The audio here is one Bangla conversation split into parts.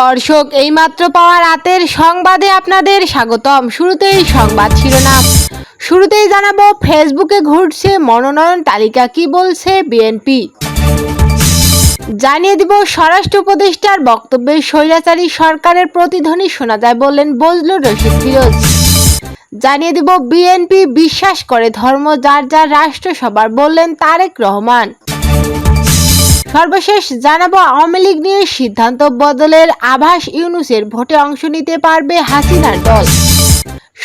দর্শক, এইমাত্র পাওয়া রাতের সংবাদে আপনাদের স্বাগতম। শুরুতেই সংবাদ শিরোনাম। শুরুতেই জানাব, ফেসবুকে ঘুরছে মনোনয়ন তালিকা, কি বলছে বিএনপি? জানিয়ে দিব, স্বরাষ্ট্র উপদেষ্টার বক্তব্যে স্বৈরাচারী সরকারের প্রতিধ্বনি শোনা যায় বললেন বজলুর রশিদ ফিরোজ। জানিয়ে দিব, বিএনপি বিশ্বাস করে ধর্ম যার যার রাষ্ট্র সবার বললেন তারেক রহমান। সর্বশেষ জানাব, আওয়ামী লীগ নিয়ে সিদ্ধান্ত বদলের আভাস ইউনুসের ভোটে অংশ নিতে পারবে হাসিনার দল।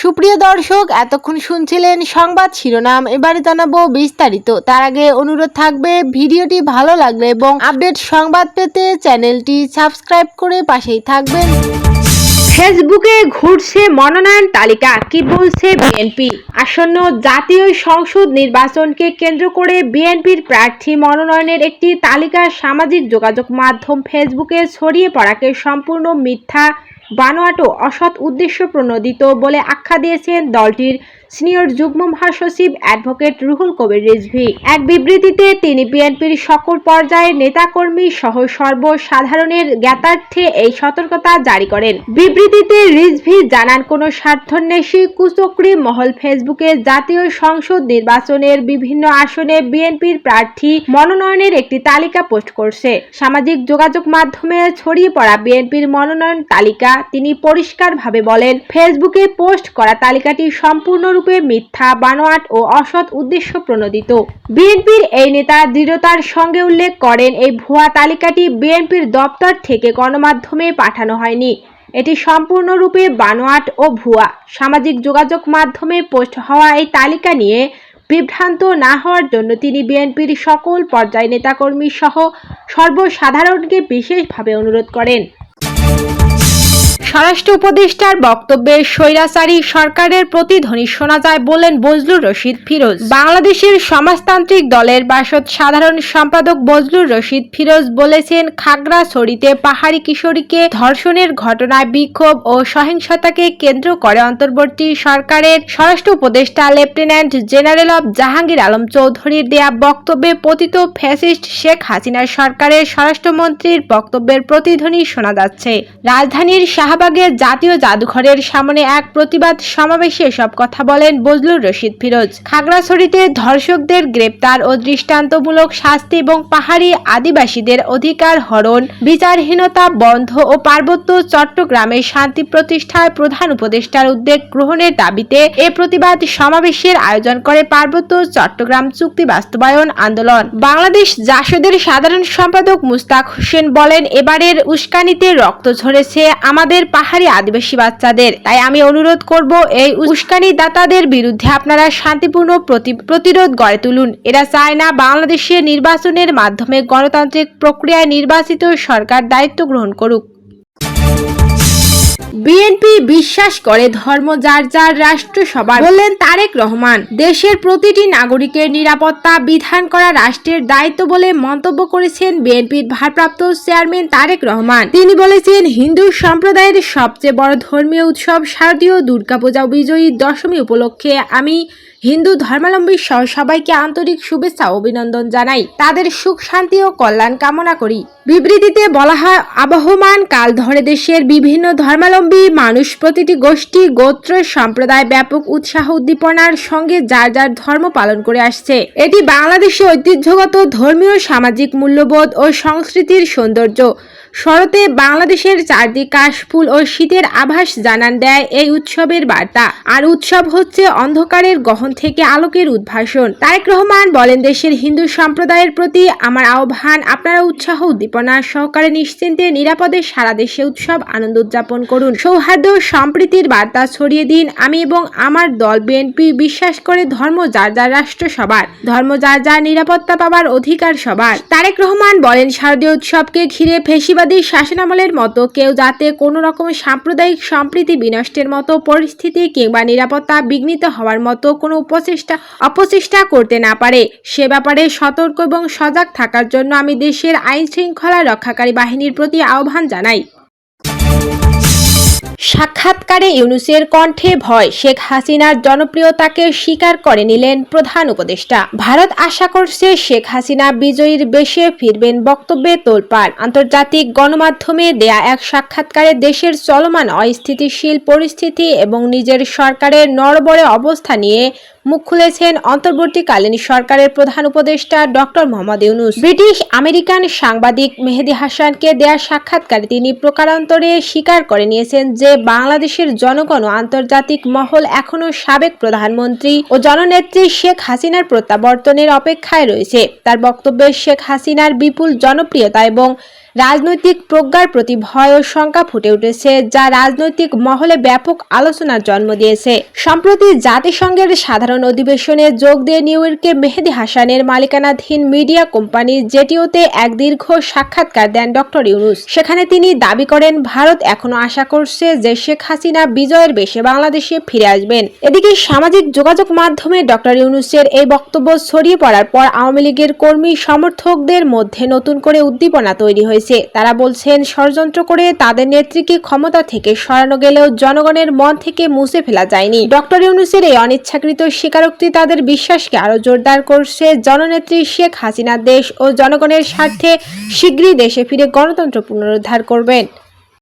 সুপ্রিয় দর্শক, এতক্ষণ শুনছিলেন সংবাদ শিরোনাম। এবারে জানাব বিস্তারিত। তার আগে অনুরোধ থাকবে, ভিডিওটি ভালো লাগলে এবং আপডেট সংবাদ পেতে চ্যানেলটি সাবস্ক্রাইব করে পাশেই থাকবেন। ফেসবুকে ঘুরছে মনোনয়ন তালিকা, কি বলছে বিএনপি আসন্ন জাতীয় সংসদ নির্বাচনকে কেন্দ্র করে বিএনপির প্রার্থী মনোনয়নের একটি তালিকা সামাজিক যোগাযোগ মাধ্যম ফেসবুকে ছড়িয়ে পড়াকে সম্পূর্ণ মিথ্যা বানোয়াটো অসৎ উদ্দেশ্য প্রণোদিত বলে আখ্যা দিয়েছেন দলটির সিনিয়র যুগ্ম মহাসচিব অ্যাডভোকেট রুহুল কবির রিজভি। এক বিবৃতিতে তিনি বিএনপির সকল পর্যায়ের নেতাকর্মী সহ সর্বসাধারণের জ্ঞাতার্থে এই সতর্কতা জারি করেন। বিবৃতিতে রিজভি জানান, কোনো স্বার্থন্বেষী কুচক্রী মহল ফেসবুকে জাতীয় সংসদ নির্বাচনের বিভিন্ন আসনে বিএনপির প্রার্থী মনোনয়নের একটি তালিকা পোস্ট করছে। সামাজিক যোগাযোগ মাধ্যমে ছড়িয়ে পড়া বিএনপির মনোনয়ন তালিকা তিনি পরিষ্কারভাবে বলেন, ফেসবুকে পোস্ট করা তালিকাটি সম্পূর্ণরূপে মিথ্যা, বানোয়াট ও অসৎ উদ্দেশ্য প্রণোদিত। বিএনপির এই নেতা দৃঢ়তার সঙ্গে উল্লেখ করেন, এই ভুয়া তালিকাটি বিএনপির দপ্তর থেকে গণমাধ্যমে পাঠানো হয়নি। এটি সম্পূর্ণরূপে বানোয়াট ও ভুয়া। সামাজিক যোগাযোগ মাধ্যমে পোস্ট হওয়া এই তালিকা নিয়ে বিভ্রান্ত না হওয়ার জন্য তিনি বিএনপির সকল পর্যায় নেতাকর্মী সহ সর্বসাধারণকে বিশেষভাবে অনুরোধ করেন। স্বরাষ্ট্র উপদেষ্টার বক্তব্যে স্বৈরাচারী সরকারের প্রতিধ্বনি শোনা যায় বলেন বজলুর রশিদ ফিরোজ। বাংলাদেশের সমাজতান্ত্রিক দলের বাসদ সাধারণ সম্পাদক বজলুর রশিদ ফিরোজ বলেছেন, খাগড়াছড়িতে পাহাড়ি কিশোরীকে ধর্ষণের ঘটনায় বিক্ষোভ ও সহিংসতাকে কেন্দ্র করে অন্তর্বর্তী সরকারের স্বরাষ্ট্র উপদেষ্টা লেফটেন্যান্ট জেনারেল অব জাহাঙ্গীর আলম চৌধুরীর দেয়া বক্তব্যে পতিত ফ্যাসিস্ট শেখ হাসিনার সরকারের স্বরাষ্ট্রমন্ত্রীর বক্তব্যের প্রতিধ্বনি শোনা যাচ্ছে। রাজধানীর শাহবাগের জাতীয় জাদুঘরের সামনে এক প্রতিবাদ সমাবেশে এসব কথা বলেন বজলুর রশিদ ফিরোজ। খাগড়াছড়িতে ধর্ষকদের গ্রেপ্তার ও দৃষ্টান্তমূলক শাস্তি এবং পাহাড়ি আদিবাসীদের অধিকার হরণ, বিচারহীনতা বন্ধ ও পার্বত্য চট্টগ্রামে শান্তি প্রতিষ্ঠায় প্রধান উপদেষ্টার উদ্যোগ গ্রহণের দাবিতে এ প্রতিবাদ সমাবেশের আয়োজন করে পার্বত্য চট্টগ্রাম চুক্তি বাস্তবায়ন আন্দোলন। বাংলাদেশ জাসদের সাধারণ সম্পাদক মুস্তাক হোসেন বলেন, এবারের উস্কানিতে রক্ত ঝরেছে আমাদের পাহাড়ি আদিবাসী বাচ্চাদের। তাই আমি অনুরোধ করব, এই উস্কানি দাতাদের বিরুদ্ধে আপনারা শান্তিপূর্ণ প্রতি- প্রতিরোধ গড়ে তুলুন। এরা চায় না বাংলাদেশের নির্বাচনের মাধ্যমে গণতান্ত্রিক প্রক্রিয়ায় নির্বাচিত সরকার দায়িত্ব গ্রহণ করুক। বিএনপি বিশ্বাস করে ধর্ম যার যার রাষ্ট্র সবার বললেন তারেক রহমান, দেশের প্রতিটি নাগরিকের নিরাপত্তা বিধান করা রাষ্ট্রের দায়িত্ব বলে মন্তব্য করেছেন বিএনপির ভারপ্রাপ্ত চেয়ারম্যান তারেক রহমান। তিনি বলেছেন, হিন্দু সম্প্রদায়ের সবচেয়ে বড় ধর্মীয় উৎসব শারদীয় দুর্গাপূজা বিজয়ী দশমী উপলক্ষে আমি হিন্দু ধর্মাবলম্বী সহ সবাইকে আন্তরিক শুভেচ্ছা অভিনন্দন জানাই। তাদের সুখ, শান্তি ও কল্যাণ কামনা করি। বিবৃতিতে বলা হয়, আবহমান কাল ধরে দেশের বিভিন্ন ধর্মাবলম্বী মানুষ প্রতিটি গোষ্ঠী, গোত্র, সম্প্রদায় ব্যাপক উৎসাহ উদ্দীপনার সঙ্গে যার যার ধর্ম পালন করে আসছে। এটি বাংলাদেশের ঐতিহ্যগত, ধর্মীয়, সামাজিক মূল্যবোধ ও সংস্কৃতির সৌন্দর্য। শরতে বাংলাদেশের চারদিক কাশফুল ও শীতের আভাস জানান দেয় এই উৎসবের বার্তা। আর উৎসব হচ্ছে অন্ধকারের গহন থেকে আলোকের উদ্ভাসন। তারেক রহমান বলেন, দেশের হিন্দু সম্প্রদায়ের প্রতি আমার আহ্বান, আপনারা উৎসাহ, উদ্দীপনা সহকারে নিশ্চিন্তে নিরাপদে সারা দেশে উৎসব আনন্দ উদযাপন করুন। সৌহার্দ্য, সম্প্রীতির বার্তা ছড়িয়ে দিন। আমি এবং আমার দল, বিএনপি, বিশ্বাস করে ধর্ম যার যার রাষ্ট্র সবার। ধর্ম যার যার নিরাপত্তা পাবার অধিকার সবার। তারেক রহমান বলেন, শারদীয় উৎসবকে ঘিরে ফেসিবাদী শাসনামলের মতো কেউ যাতে কোনো রকম সাম্প্রদায়িক সম্প্রীতি বিনষ্টের মতো পরিস্থিতি কিংবা নিরাপত্তা বিঘ্নিত হওয়ার মতো কোনো উপচেষ্টা, অপচেষ্টা করতে না পারে, সে ব্যাপারে সতর্ক এবং সজাগ থাকার জন্য আমি দেশের আইন শৃঙ্খলা রক্ষাকারী বাহিনীর প্রতি আহ্বান জানাই। সাক্ষাৎকারে ইউনুসের কণ্ঠে ভয়, শেখ হাসিনার জনপ্রিয়তাকে স্বীকার করে নিলেন প্রধান উপদেষ্টা। ভারত আশা করছে শেখ হাসিনা বিজয়ীর বেশে ফিরবেন বক্তব্যে তোলপাড়। আন্তর্জাতিক গণমাধ্যমে দেয়া এক সাক্ষাৎকারে দেশের চলমান অস্থিতিশীল পরিস্থিতি এবং নিজের সরকারের নড়বড়ে অবস্থা নিয়ে মুখ খুলেছেন অন্তর্বর্তীকালীন সরকারের প্রধান উপদেষ্টা doctor Mohammad Yunus. British American সাংবাদিক মেহেদি হাসানকে দেয়া সাক্ষাৎকারে তিনি প্রকারান্তরে স্বীকার করে নিয়েছেন যে বাংলাদেশের জনগণ ও আন্তর্জাতিক মহল এখনও সাবেক প্রধানমন্ত্রী ও জননেত্রী শেখ হাসিনার প্রত্যাবর্তনের অপেক্ষায় রয়েছে। তার বক্তব্যে শেখ হাসিনার বিপুল জনপ্রিয়তা এবং রাজনৈতিক প্রজ্ঞার প্রতি ভয় ও শঙ্কা ফুটে উঠেছে, যা রাজনৈতিক মহলে ব্যাপক আলোচনার জন্ম দিয়েছে। সম্প্রতি জাতিসংঘের সাধারণ অধিবেশনে যোগ দিয়ে নিউ ইয়র্কে মেহেদি হাসানের মালিকানাধীন মিডিয়া কোম্পানি জেটিওতে এক দীর্ঘ সাক্ষাৎকার দেন ডক্টর ইউনুস। সেখানে তিনি দাবি করেন, ভারত এখনও আশা করছে যে শেখ হাসিনা বিজয়ের বেশে বাংলাদেশে ফিরে আসবেন। এদিকে সামাজিক যোগাযোগ মাধ্যমে ডক্টর ইউনুসের এই বক্তব্য ছড়িয়ে পড়ার পর আওয়ামী লীগের কর্মী সমর্থকদের মধ্যে নতুন করে উদ্দীপনা তৈরি হয়েছে। তারা বলছেন, ষড়যন্ত্র করে তাদের নেত্রীকে ক্ষমতা থেকে সরানো গেলেও জনগণের মন থেকে মুছে ফেলা যায়নি। ডক্টর ইউনুসের এই অনিচ্ছাকৃত স্বীকারোক্তি তাদের বিশ্বাসকে আরও জোরদার করছে। জননেত্রী শেখ হাসিনা দেশ ও জনগণের স্বার্থে শীঘ্রই দেশে ফিরে গণতন্ত্র পুনরুদ্ধার করবেন।